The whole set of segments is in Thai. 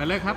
ไปเลยครับ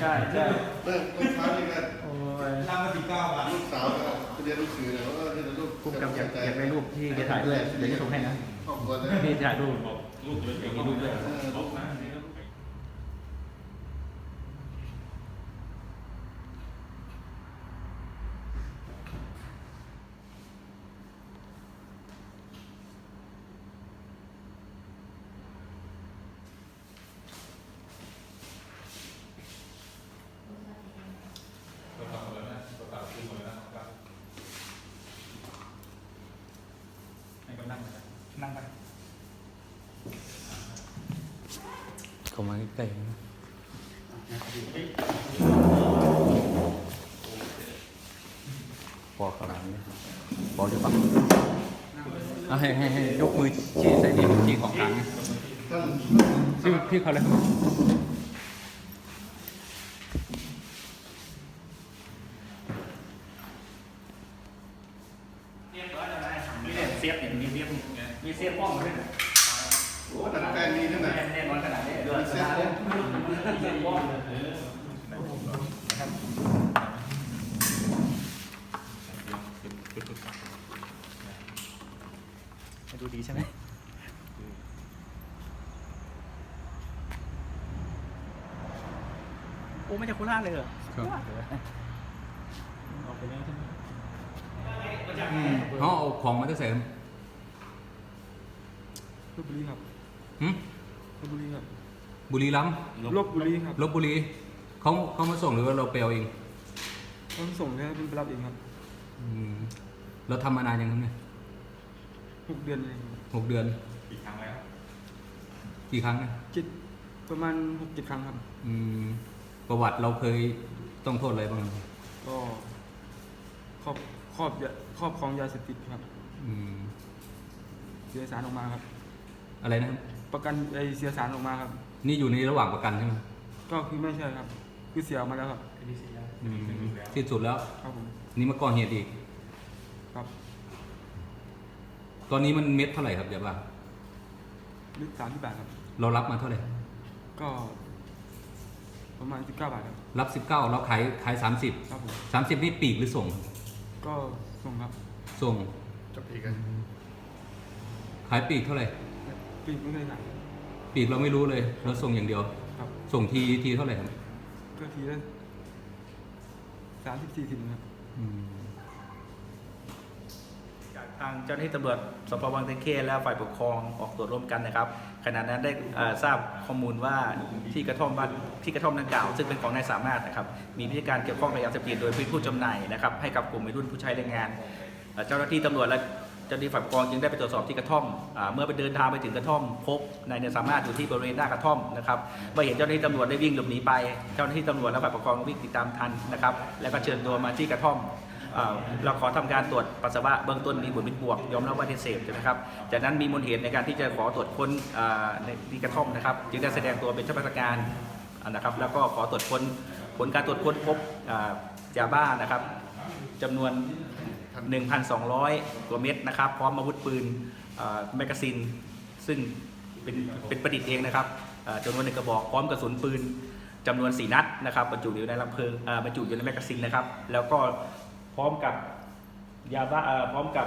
ใช่ใช่เมื่อเมื่อเช้านี่ก็โอ้ยล่างมาสี่เก้าบาทลูกสาวก็ไปเรียนหนังสือเนี่ยแล้วก็เรียนลูกภูมิกับอยากอยากได้รูปที่จะถ่ายด้วยเดี๋ยวจะส่งให้นะครอบครัวนะพี่ถ่ายรูปอย่างนี้รูปด้วยเออลูกให้กำลังนั่งไป เข้ามาใกล้ๆนะพอขนาดนี้พอจะปะเอาให้ให้ให้ยกมือชี้ใส่ดินชี้ของกลางนะท่านพี่พี่เขาเลยครับ มีเสียบอย่างนี้เสียบมีเสียบป้องด้วย โอ้หนังแปลงมีนั่นน่ะ แน่นอนขนาดนี้เดือด มีเสียบป้อง เสียบป้อง ดูดีใช่ไหมโอ้ไม่ใช่โคราชเลยเหรอครับออกไปแล้วใช่ไหมอืมเขาเอาของมาจะเสริมลบบุรีครับหึลบบุรีครับ บุรีรัมย์ลบบุรีครับลบบุรีเขาเขามาส่งหรือว่าเราไปเอาเองต้องส่งแค่เป็นไปรับเองครับอืมเราทำมานานยังครับเนี่ยหกเดือนเองครับหกเดือนอีกครั้งแล้วกี่ครั้งนะเจ็ดประมาณหกเจ็ดครั้งครับ อืมประวัติเราเคยต้องโทษอะไรบ้างก็ครอบครอบยาครอบครองยาเสพติดครับอืมเสียสารออกมาครับ อะไรนะครับ ประกันไอเสียสารออกมาครับ นี่อยู่ในระหว่างประกันใช่ไหมก็คือไม่ใช่ครับ คือเสียออกมาแล้วครับอืมสิ้นสุดแล้ว ครับผมนี่มาก่อเหตุอีก ครับตอนนี้มันเม็ดเท่าไหร่ครับเดี๋ยวว่าลึกสามที่บาทครับ เรารับมาเท่าไหร่ ก็ ประมาณสิบเก้าบาทครับ รับสิบเก้าเราขายขายสามสิบครับผมสามสิบนี่ปีกหรือส่ง ก็ส่งครับส่งจับอีกกัน ขายปีกเท่าไหร่ ปีกไม่เคยหนัก ปีกเราไม่รู้เลยเราส่งอย่างเดียว ครับ ส่งทีทีเท่าไหร่ครับก็ทีละสามสิบสี่สิบครับ อืมจากทางเจ้าหน้าที่ตำรวจสพวังตะเข้และฝ่ายปกครองออกตรวจร่วมกันนะครับขณะนั้นได้เอ่อทราบข้อมูลว่าที่กระท่อมบ้านที่กระท่อมดังกล่าว ซึ่งเป็นของนายสามารถนะครับมีพฤติการเกี่ยวข้องกับยาเสพติดโดยผู้จำหน่ายนะครับให้กับกลุ่มวัยรุ่นผู้ใช้แรงงานเอ่อเจ้าหน้าที่ตำรวจและเจ้าหน้าที่ฝ่ายปกครองจึงได้ไปตรวจสอบที่กระท่อมอเมื่อไปเดินทางไปถึงกระท่อมพบนายเนยสามารถอยู่ที่บริเวณหน้ากระท่อมนะครับเมื่อเห็นเจ้าหน้าที่ตำรวจได้วิ่งหลบหนีไป เจ้าหน้าที่ตำรวจและฝ่ายปกครองวิ่งติดตามทันนะครับ แล้วก็เชิญตัวมาที่กระท่อมเราขอทำการตรวจปัสสาวะเบื้องต้นมีผลเป็นบวก ยอมรับว่าได้เสพใช่ไหมครับ จากนั้นมีมูลเหตุในการที่จะขอตรวจค้นในที่กระท่อมนะครับ จึงได้แสดงตัวเป็นเจ้าพนักงานนะครับ แล้วก็ขอตรวจค้นผลการตรวจค้นพบยาบ้านะครับจำนวน 1,200 กว่าเม็ดนะครับ พร้อมอาวุธปืนแมกกาซีนซึ่งเป็นเป็นประดิษฐ์เองนะครับจำนวนหนึ่งกระบอกพร้อมกระสุนปืนจำนวน 4 นัดนะครับบรรจุอยู่ในลำเพลิงบรรจุอยู่ในแมกกาซีนนะครับ แล้วก็พร้อมกับยาบ้าพร้อมกับ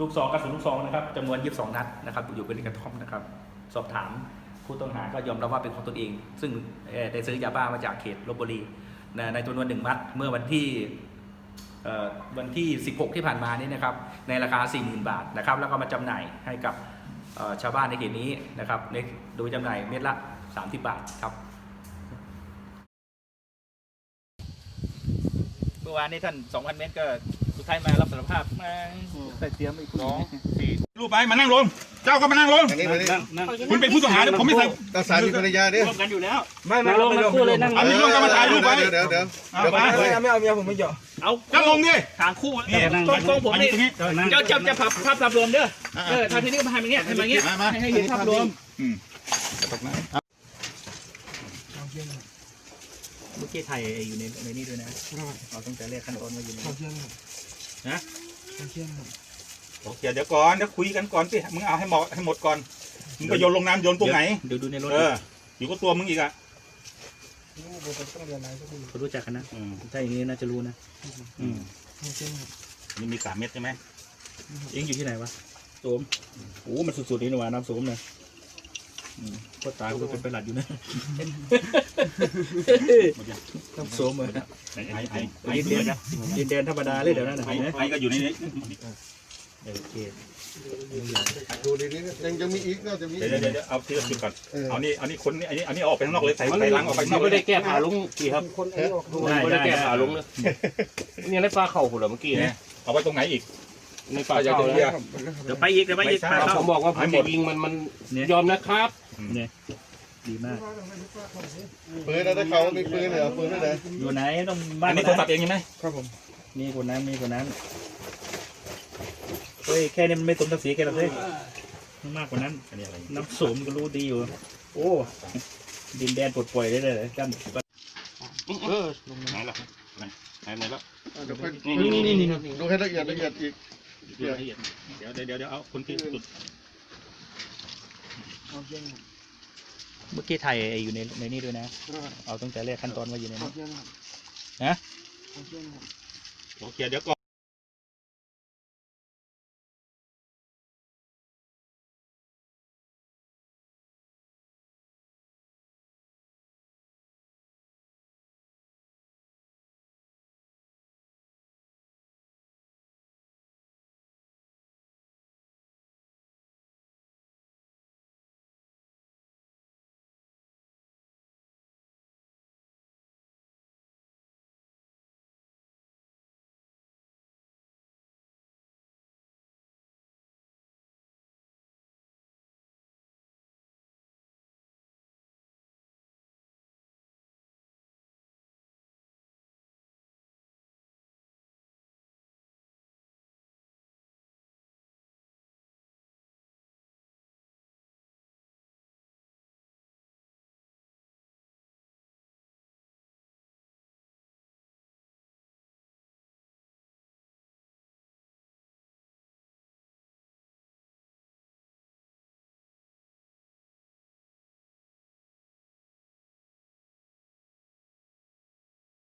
ลูกซองกระสุนลูกซองนะครับจำนวน 22 นัดนะครับอยู่เป็นกระท่อมนะครับ สอบถามผู้ต้องหาก็ยอมรับว่าเป็นของตนเอง ซึ่งได้ซื้อยาบ้ามาจากเขตลบบุรีในจำนวนหนึ่งมัดเมื่อวันที่ วันที่ 16 ที่ผ่านมานี้นะครับในราคา 40,000 บาทนะครับแล้วก็มาจำหน่ายให้กับชาวบ้านในเขตนี้นะครับโดยจำหน่ายเม็ดละ 30 บาทครับเมื่อวานนี้ท่าน 2,000 เมตรก็ สุดท้ายมารับสารภาพมาใส่เตรียมอีกสองสี่รูปไปมานั่งลง เจ้าก็มานั่งลง อันนี้มาดิคุณเป็นผู้ต้องหาเดี๋ยวผมไม่ใส่ตาสามีภรรยาดิร่วมกันอยู่แล้ว ไม่ไม่ลงมาคู่เลยนั่งเอามีร่วมกันมาถ่ายรูปไว้เดี๋ยวเดี๋ยวเดี๋ยวเอาเดี๋ยวไปมาเลยไม่เอาเมียผมไม่เจาะเอาเจ้าลงดิทางคู่นี่ตรงตรงผมนี่อันนี้ตรงนี้เจ้าจับจะพับภาพภาพรวมเด้อเออทางที่นี่มาทำอย่างเงี้ยทำอย่างเงี้ยมามาให้เห็นภาพรวมอืมตกนะ เมื่อกี้ไทยอยู่ในในนี้ด้วยนะเราต้องแต่เรียกขั้นตอนมาอยู่ในขอเชื่อมครับนะขอเชื่อมครับโอเคเดี๋ยวก่อนเดี๋ยวคุยกันก่อนสิมึงเอาให้หมดให้หมดก่อนมึงไปโยนลงน้ำโยนตรงไหนเดี๋ยวดูในรถเอออยู่ก็ตัวมึงอีกอะนี่ผมต้องเรียนอะไรก็ดีเขารู้จักกันนะอืมถ้าอย่างนี้น่าจะรู้นะอืมขอเชื่อมครับนี่มีสามเม็ดใช่ไหมเอ็งอยู่ที่ไหนวะโสมโอ้มันสุดๆนี่หว่าน้ำโสมเลย อืมก็ตายก็เป็นไปหลัดอยู่นะหมดยังน้ำโสมเลยไอ้ไอ้ไอ้ไอ้เดียนดินแดนธรรมดาเลยเดี๋ยวนั้นนะไอ้เห็นไหมไอ้ก็อยู่ในนี้โอเคดูดีนี่ยังยังมีอีกน่าจะมีเดี๋ยวเดี๋ยวเดี๋ยวเอาทีละจุดก่อนเออเอานี่เอานี่คนนี่อันนี้อันนี้ออกไปข้างนอกเลยใส่ใส่ลังออกไปข้างนอกไม่เลได้ยแก้ขาลุงกี่ครับคนอันนี้ออกดูได้ไม่ได้แก้ขาลุงเลยเนี่ยได้ฟ้าเข่าผมเหรอเมื่อกี้เนี่ยนะเอาไว้ตรงไหนอีก ในฟ้าเข่าแล้วเดี๋ยวไปอีกเดี๋ยวไปอีกไม่ใช่ไปเข้าผมบอกว่าผมจะยิงมันมันยอมนะครับ เนี่ยดีมาก ปืนนะถ้าเขามีปืนเหรอปืนนั่นเลยอยู่ไหนต้องบ้าอันนนี้โทรศัพท์เองใช่ไหมครับผมมีคนนั้นมีคนนั้นเฮ้ยแค่นี้มันไม่สมศักดิ์ศรีแกหรอกเฮ้ยมันมากกว่านั้น อันนี้อะไรน้ำโสมก็รู้ดีอยู่ โอ้ ดินแดนปลดปล่อยได้เลยกันเออไหนล่ะไหนไหนไหนแล้วเดี๋ยวค่อยนี่นี่นี่นี่ดูให้ละเอียดละเอียดอีก เดี๋ยวเดี๋ยวเดี๋ยวเดี๋ยวเดี๋ยวเอาคนที่สุดขอเชื่อมครับเมื่อกี้ไทยอยู่ในในนี้ด้วยนะ เอาตั้งแต่แรกขั้นตอนว่าอยู่ในขอนี้เชื่อมครับฮะขอเชื่อมครับโอเคเดี๋ยวก่อน